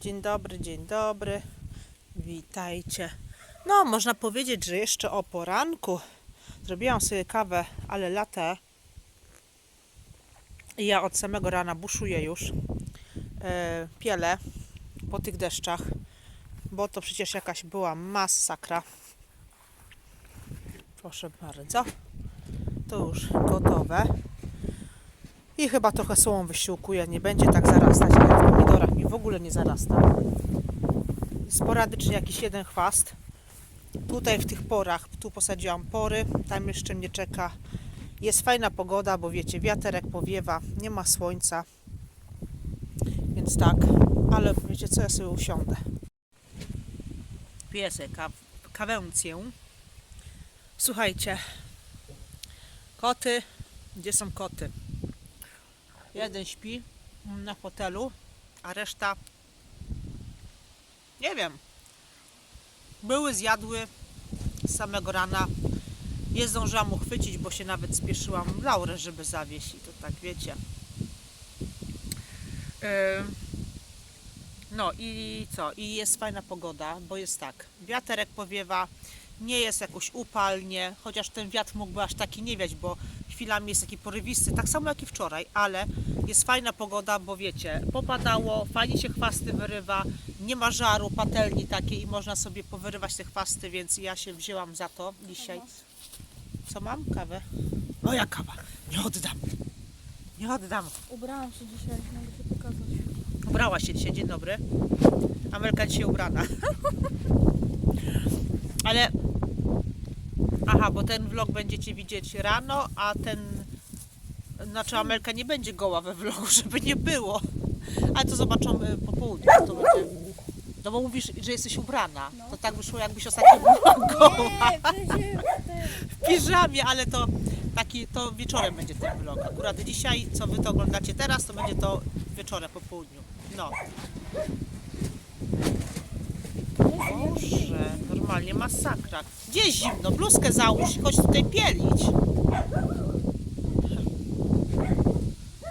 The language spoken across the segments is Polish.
Dzień dobry, dzień dobry. Witajcie. No, można powiedzieć, że jeszcze o poranku. Zrobiłam sobie kawę, ale latę. I ja od samego rana buszuję już. E, pielę po tych deszczach, bo to przecież jakaś była masakra. Proszę bardzo. To już gotowe. I chyba trochę słomą wysiłkuję. Nie będzie tak zarastać, ale w pomidorach mi w ogóle nie zarasta. Sporadycznie jakiś jeden chwast. Tutaj w tych porach, tu posadziłam pory, tam jeszcze mnie czeka. Jest fajna pogoda, bo wiecie, wiaterek powiewa, nie ma słońca. Więc tak, ale wiecie co, ja sobie usiądę. Piję sobie kaw kawęcję. Słuchajcie, koty, gdzie są koty? Jeden śpi na fotelu, a reszta nie wiem. Były, zjadły z samego rana. Nie zdążyłam uchwycić, bo się nawet spieszyłam Laurę, żeby zawieść i to tak wiecie. No i co? I jest fajna pogoda, bo jest tak. Wiaterek powiewa, nie jest jakoś upalnie, chociaż ten wiatr mógłby aż taki nie wiać, bo chwilami jest taki porywisty, tak samo jak i wczoraj, ale jest fajna pogoda, bo wiecie, popadało, fajnie się chwasty wyrywa, nie ma żaru, patelni takiej i można sobie powyrywać te chwasty, więc ja się wzięłam za to dzisiaj. Co mam? Kawę? Moja kawa. Nie oddam. Nie oddam. Ubrałam się dzisiaj, mogę się pokazać. Ubrała się dzisiaj, dzień dobry. Amelka dzisiaj ubrana. Ale. Aha, bo ten vlog będziecie widzieć rano, a ten. Znaczy Amelka nie będzie goła we vlogu, żeby nie było. Ale to zobaczymy po południu. To będzie... No bo mówisz, że jesteś ubrana. To tak wyszło, jakbyś ostatnio była goła. W piżamie, ale to taki to wieczorem będzie ten vlog. Akurat dzisiaj, co wy to oglądacie teraz, to będzie to wieczorem po południu. No. Boże, normalnie masakra. Gdzie zimno? Bluzkę załóż i chodź tutaj pielić.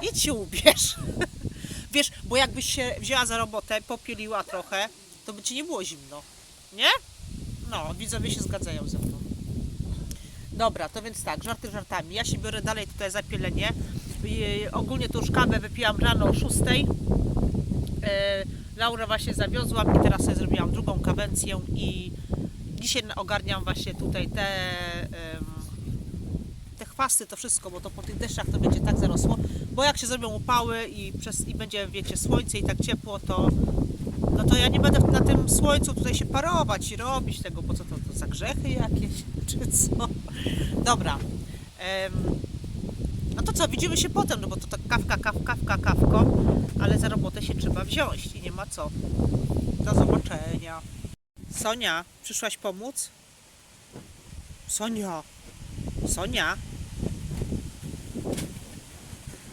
Idź się ubierz. Wiesz, bo jakbyś się wzięła za robotę, popieliła trochę, to by ci nie było zimno. Nie? No, widzowie się zgadzają ze mną. Dobra, to więc tak, żarty żartami. Ja się biorę dalej tutaj za pielenie. I, ogólnie to już kawę wypiłam rano o 6. E, Laura właśnie zawiozłam i teraz sobie zrobiłam drugą kawencję i dzisiaj ogarniam właśnie tutaj te, te chwasty, to wszystko, bo to po tych deszczach to będzie tak zarosło, bo jak się zrobią upały i, przez, i będzie, wiecie, słońce i tak ciepło, to no to ja nie będę na tym słońcu tutaj się parować i robić tego, bo co to, to za grzechy jakieś, czy co? Dobra. No to co, widzimy się potem, no bo to tak kawka, kawka, kawka, kawko, ale za robotę się trzeba wziąć i nie ma co. Do zobaczenia. Sonia, przyszłaś pomóc? Sonia, Sonia.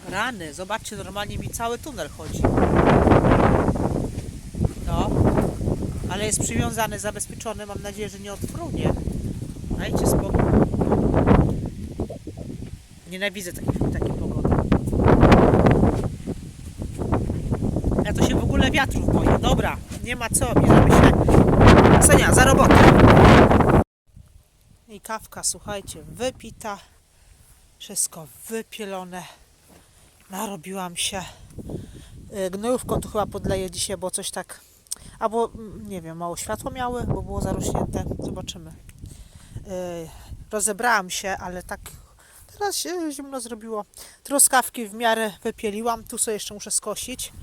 Rany, zobaczcie, normalnie mi cały tunel chodzi. No, ale jest przywiązany, zabezpieczony. Mam nadzieję, że nie odfrunie. Dajcie spokój. Nienawidzę takiej, takiej pogody. Ja to się w ogóle wiatrów boję. Dobra, nie ma co, bierzemy się. Senia, za robotę. I kawka, słuchajcie, wypita. Wszystko wypielone. Narobiłam się. Y, Gnojówką to chyba podleję dzisiaj, bo coś tak... Albo, mm, nie wiem, mało światło miały, bo było zarośnięte. Zobaczymy. Y, Rozebrałam się, ale tak teraz się zimno zrobiło. Truskawki w miarę wypieliłam. Tu sobie jeszcze muszę skosić.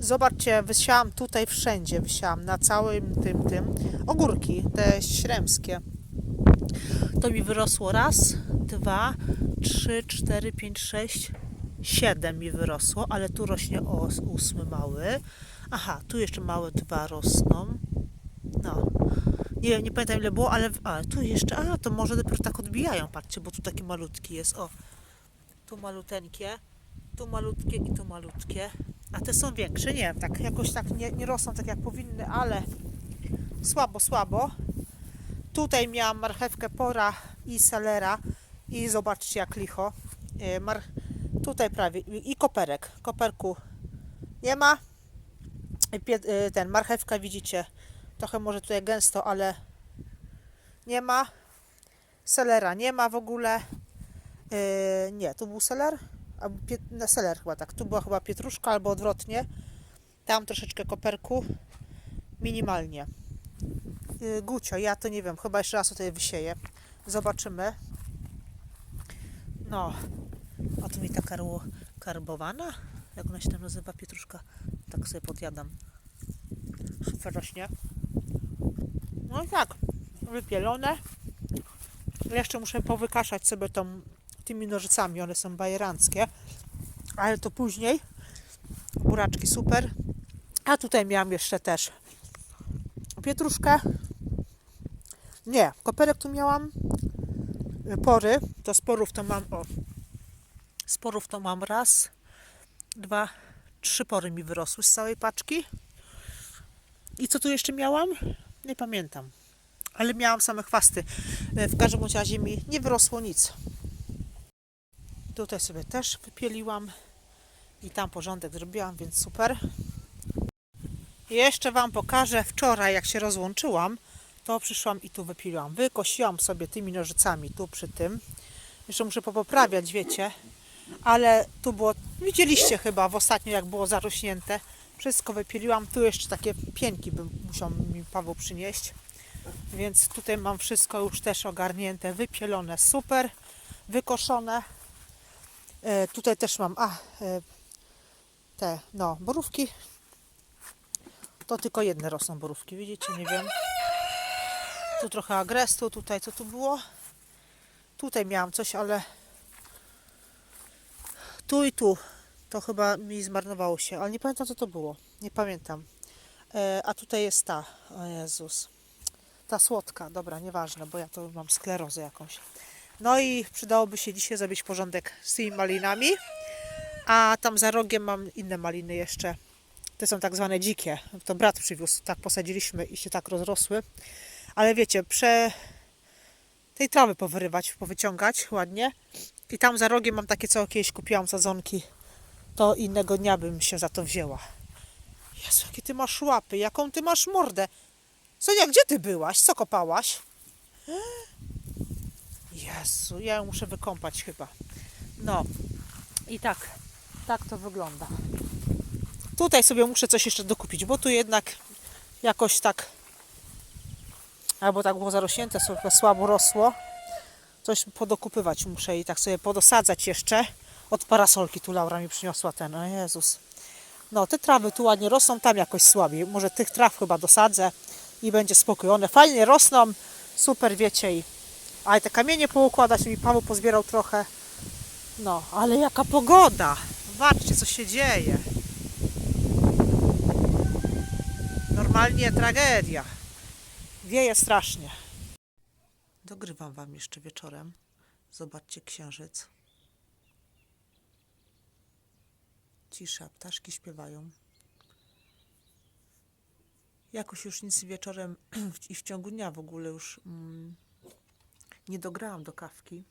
Zobaczcie, wysiałam tutaj wszędzie, wysiałam na całym tym, tym. Ogórki, te śremskie. To mi wyrosło raz, dwa, trzy, cztery, pięć, sześć, siedem mi wyrosło, ale tu rośnie os, ósmy mały. Aha, tu jeszcze małe dwa rosną. No. Nie, nie pamiętam ile było, ale tu jeszcze, a to może dopiero tak odbijają, patrzcie, bo tu taki malutki jest, o. Tu maluteńkie, tu malutkie i tu malutkie. A te są większe, nie wiem, tak jakoś tak nie, nie rosną tak jak powinny, ale słabo, słabo. Tutaj miałam marchewkę pora i selera i zobaczcie jak licho. E, Mar... Tutaj prawie i koperek. Koperku nie ma. Pie- y, ten, marchewka widzicie, trochę może tutaj gęsto, ale nie ma. Selera nie ma w ogóle. Nie, tu był seler? Albo no, seler chyba tak. Tu była chyba pietruszka albo odwrotnie. Tam troszeczkę koperku. Minimalnie. Yy, Gucio, ja to nie wiem, chyba jeszcze raz tutaj wysieję. Zobaczymy. No, a tu mi taka ro- karbowana? Jak ona się tam nazywa, pietruszka? Tak sobie podjadam. Super rośnie. No i tak, wypielone. Jeszcze muszę powykaszać sobie tą, tymi nożycami, one są bajeranckie. Ale to później. Buraczki super. A tutaj miałam jeszcze też pietruszkę. Nie, koperek tu miałam. Pory, to sporów to mam, o. Sporów to mam raz, dwa, trzy pory mi wyrosły z całej paczki. I co tu jeszcze miałam? Nie pamiętam. Ale miałam same chwasty. E, W każdym razie mi nie wyrosło nic. Tutaj sobie też wypieliłam i tam porządek zrobiłam, więc super. Jeszcze Wam pokażę wczoraj, jak się rozłączyłam, to przyszłam i tu wypieliłam. Wykosiłam sobie tymi nożycami tu przy tym. Jeszcze muszę popoprawiać, wiecie. Ale tu było, widzieliście chyba w ostatnio, jak było zarośnięte. Wszystko wypieliłam. Tu jeszcze takie pieńki bym musiał mi Paweł przynieść. Więc tutaj mam wszystko już też ogarnięte, wypielone, super, wykoszone. E, tutaj też mam, a, e, te, no, borówki. To tylko jedne rosną borówki, widzicie, nie wiem. Tu trochę agrestu, tutaj co tu było? Tutaj miałam coś, ale tu i tu to chyba mi zmarnowało się, ale nie pamiętam co to było. Nie pamiętam. E, a tutaj jest ta, o Jezus. Ta słodka, dobra, nieważne, bo ja to mam sklerozę jakąś. No i przydałoby się dzisiaj zrobić porządek z tymi malinami. A tam za rogiem mam inne maliny jeszcze. Te są tak zwane dzikie. To brat przywiózł, tak posadziliśmy i się tak rozrosły. Ale wiecie, prze tej trawy powyrywać, powyciągać ładnie. I tam za rogiem mam takie, co kiedyś kupiłam sadzonki. To innego dnia bym się za to wzięła. Jezu, jakie ty masz łapy, jaką ty masz mordę. Sonia, gdzie ty byłaś? Co kopałaś? Jezu, ja ją muszę wykąpać chyba. No i tak, tak to wygląda. Tutaj sobie muszę coś jeszcze dokupić, bo tu jednak jakoś tak albo tak było zarośnięte, sobie słabo rosło. Coś podokupywać muszę i tak sobie podosadzać jeszcze. Od parasolki tu Laura mi przyniosła ten, o Jezus. No, te trawy tu ładnie rosną, tam jakoś słabiej. Może tych traw chyba dosadzę i będzie spokój. One fajnie rosną, super wiecie. I... Ale te kamienie poukładać mi Paweł pozbierał trochę. No, ale jaka pogoda! Zobaczcie, co się dzieje. Normalnie tragedia. Wieje strasznie. Dogrywam Wam jeszcze wieczorem. Zobaczcie księżyc. Cisza, ptaszki śpiewają. Jakoś już nic wieczorem i w ciągu dnia w ogóle już mm, nie dograłam do kawki.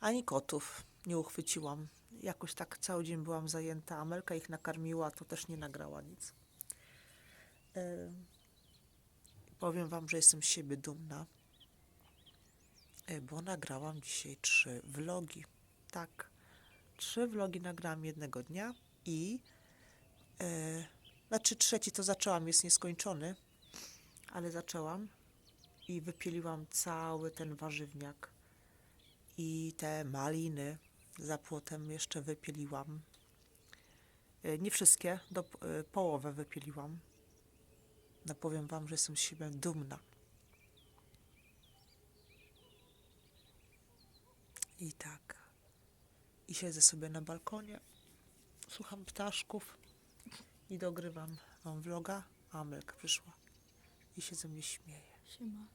Ani kotów nie uchwyciłam. Jakoś tak cały dzień byłam zajęta. Amelka ich nakarmiła, to też nie nagrała nic. Yy, powiem Wam, że jestem z siebie dumna, yy, bo nagrałam dzisiaj trzy vlogi. Tak, trzy vlogi nagrałam jednego dnia i yy, znaczy trzeci to zaczęłam, jest nieskończony, ale zaczęłam i wypieliłam cały ten warzywniak i te maliny za płotem jeszcze wypieliłam. Yy, Nie wszystkie, do yy, połowę wypieliłam. No powiem Wam, że jestem z siebie dumna. I tak. I siedzę sobie na balkonie, słucham ptaszków i dogrywam Wam vloga. A Amelka przyszła i się ze mnie śmieje. Siema.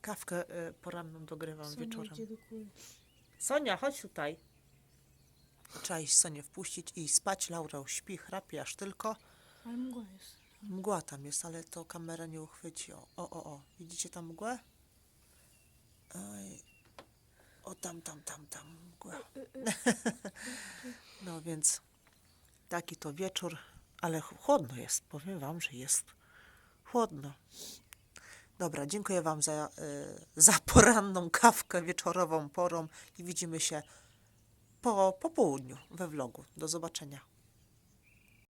Kawkę e, poranną dogrywam Sonia wieczorem. idzie do kuli. Sonia, chodź tutaj. Trzeba iść Sonię wpuścić i spać. Laura śpi, chrapie aż tylko. Ale mgła jest. Mgła tam jest, ale to kamera nie uchwyci. O, o, o, o. Widzicie tam mgłę? Oj. O, tam, tam, tam, tam mgłę. No więc Taki to wieczór, ale ch- chłodno jest. Powiem Wam, że jest chłodno. Dobra, dziękuję Wam za, y, za poranną kawkę wieczorową porą i widzimy się po, po południu we vlogu. Do zobaczenia.